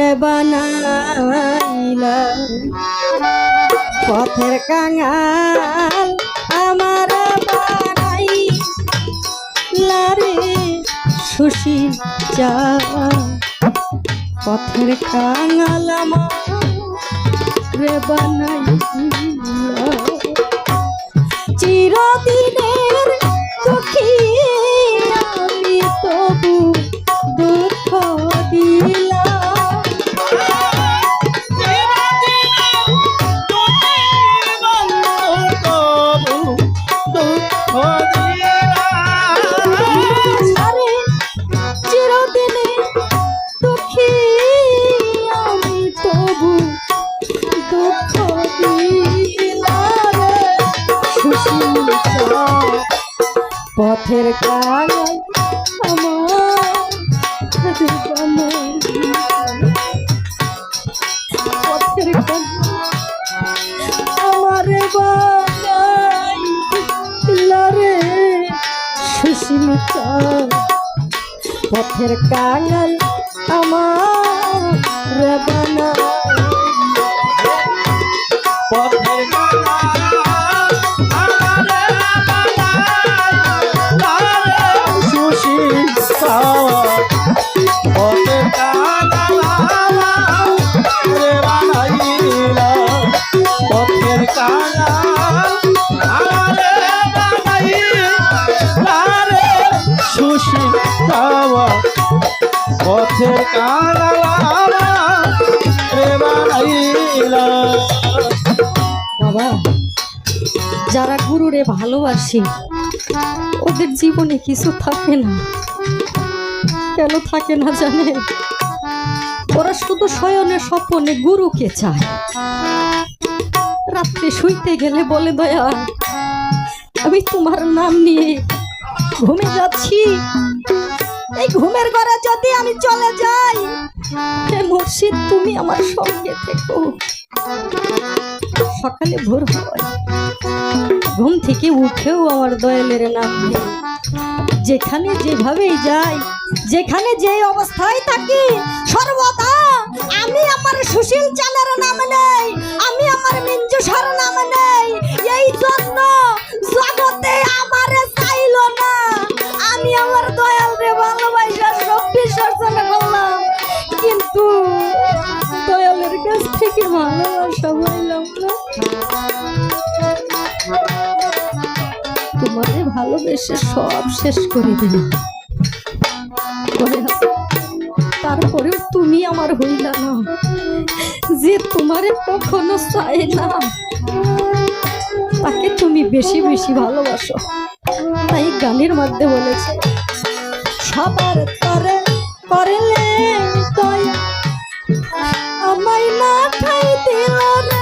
রে বানাইলা। পথের কাঙাল আমার বানাইলা রে সুশী চা। পথের কাঙাল আমার রে বানাইলা। চিরদিনের কাল আমার পথের কাল আমার বানাইলা রে সুশীল চাঁদ, পথের পথের কালা রে বানাইলা বাবা, যারা গুরুরে ভালোবাসে, ওদের জীবনে কিছু থাকে না। কেন থাকে না জানে? ওরা শুধু শয়নে স্বপনে গুরুকে চায়। রাত্রে শুইতে গেলে বলে, দয়া, আমি তোমার নাম নিয়ে ঘুমে যাচ্ছি। এই ঘুমের ঘরে যদি আমি চলে যাই, হে মুর্শিদ, তুমি আমার সঙ্গে থেকো। সকালে ভোর হয় ঘুম থেকে উঠেও আমার দয়ালের নাম যেখানে যেভাবেই যাই, যেখানে যে অবস্থায় থাকি, সর্বদা আমি আমার সুশীল চালের নাম নেই, আমি আমার মিঞ্জুসার নাম নেই। এই জন্য জগতে আমারে চাইল না। আমি আমার দয়াল রে ভালোবাসা, সব বিসর্জন করলাম কিন্তু দয়ালের কাছ থেকে ভালোবাসা পাইলাম না। তোমারে ভালোবেসে সব শেষ করে দিলাম। তারপরেও তুমি আমার হইলা না। যে তোমারে কখনো চায় না, তাকে তুমি বেশি বেশি ভালোবাসো। তাই গানের মধ্যে বলেছে সবার তরে করলে দয়া আমায় না ঠাই দিল না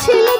吃了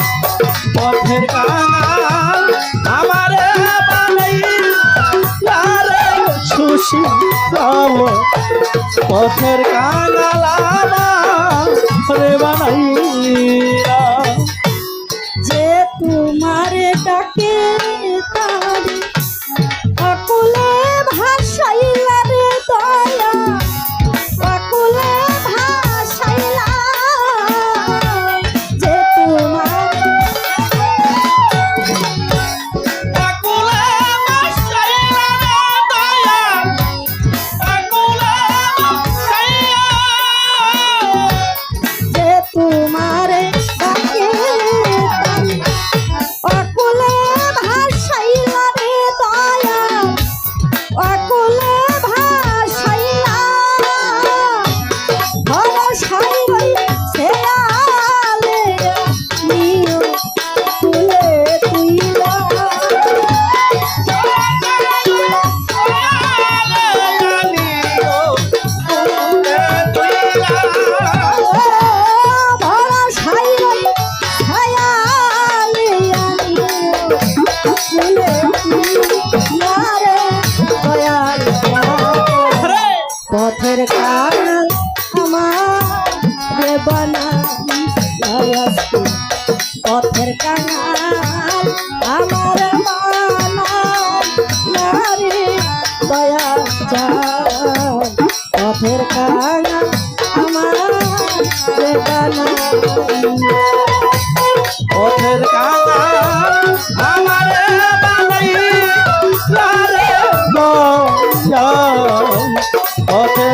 পথের কাঙাল আমারে সুশী পথের কাঙাল আমারে বানাইলা। তোমার ডাকে কাল আমার রে বানাই পথের কাঙাল আমার বানাই রে দয়া পথের কাঙাল আমার রে বানাই পথের কাঙাল আমারে বানাইলা রে দয়া পথের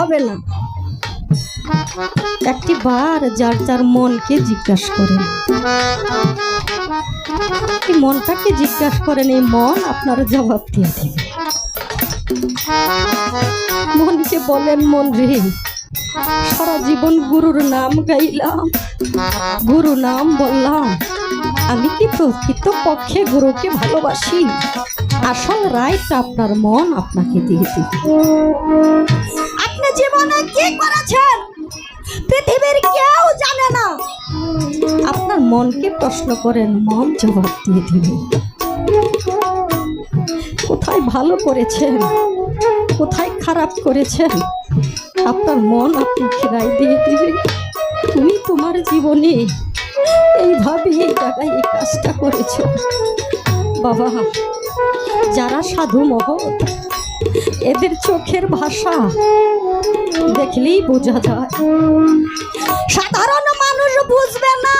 হবে না। একটি বার যার যার মনকে জিজ্ঞাসা করেন। এই মনটাকে জিজ্ঞাসা করেন, এই মন আপনার জবাব দিয়ে দেবে। মনকে বলেন, মন রে, সারা জীবন গুরুর নাম গাইলাম গুরু নাম বললাম। আমি কি প্রকৃত পক্ষে গুরুকে ভালোবাসি? আসল রায়টা আপনার মন আপনাকে দিয়ে দিবে। আপনি জীবনে কি করেছেন? পৃথিবীর কেউ জানে না। আপনার মনকে প্রশ্ন করেন, মন জবাব দিয়ে দিবে কোথায় ভালো করেছেন? কোথায় খারাপ করেছেন? আপনার মন আপনাকে রায় দিয়ে দিবে। তুমি তোমার জীবনে এইভাবে এই জায়গায় এই কাজটা করেছ। বাবা, যারা সাধু মহৎ, এদের চোখের ভাষা দেখলেই বোঝা যায়। সাধারণ মানুষ বুঝবে না।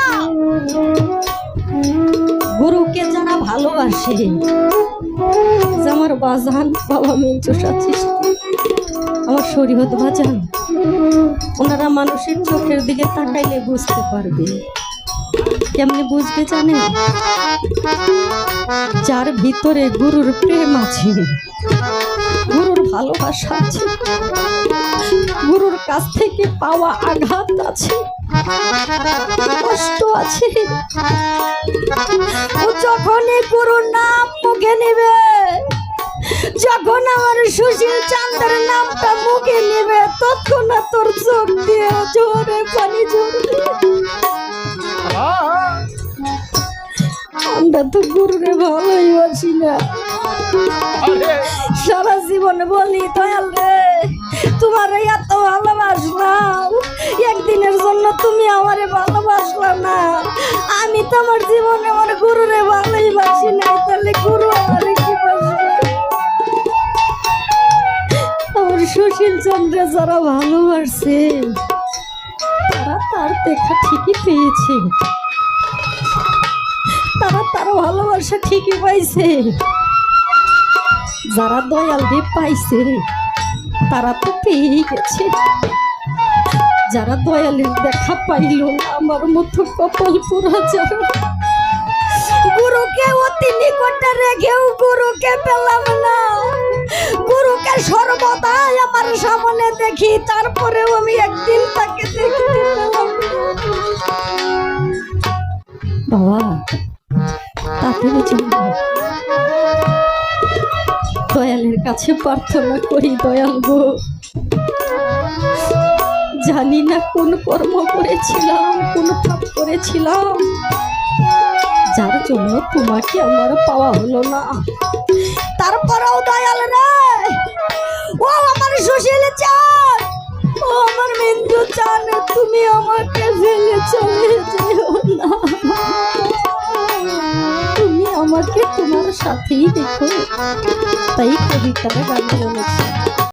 গুরুকে যারা ভালোবাসে আমার বাজান, বাবা মেঞ্চুসা সৃষ্টি আমার শরীয়ত বাজান, ওনারা মানুষের চোখের দিকে তাকাইলে বুঝতে পারবে। কেমনি বুঝবে জানে যার ভিতরে গুরুর প্রেম আছে, গুরুর ভালোবাসা আছে গুরুর কাছ থেকে পাওয়া আঘাত আছে। কষ্ট আছে। ও যখনই গুরুর নাম মুখে নেবে, যখন আমার সুশীল চান্দের নামটা মুখে নেবে তৎক্ষণাৎ তোর চোখ দিয়ে জোরে পানি ঝরবে। আমরা তো গুরুরে ভালোই বাসি না। সারা জীবন বলি, দয়াল রে। তোমার এত ভালোবাসলাম। একদিনের জন্য তুমি আমারে ভালোবাসলা না। আমি তো আমার জীবনে আমার গুরুরে ভালোই বাসি নাই, তাহলে গুরু আমারে কি আমার সুশীল চন্দ্রে যারা ভালোবাসছে তারা তার দেখা ঠিকই পেয়েছে। তারা তার ভালোবাসা ঠিকই পাইছে। যারা দয়াল দেব পাইছে। তারা তো পেয়েই গেছে। যারা দয়ালের দেখা পাইল, আমার মতো কপাল পুরা যারা। গুরুকে অতি নিকটে রেখেও গুরুকে পেলাম না। গুরুকে সর্বদাই আমার সামনে দেখি, তারপরেও আমি একদিন তাকে দেখতে পেলাম বাবা চলবে কাছে প্রার্থনা করি, দয়াল গো। জানি না কোন কর্ম করেছিলাম, কোন পাপ করেছিলাম। যার জন্য তোমাকে আমার পাওয়া হলো না। তারপরেও দয়াল রে, ও আমার সুশীল চান ও আমার বিন্দু চান তুমি আমাকে ফেলে চলে যেও না। সাথেই দেখো। তাই কবিতাটা গান বলেছি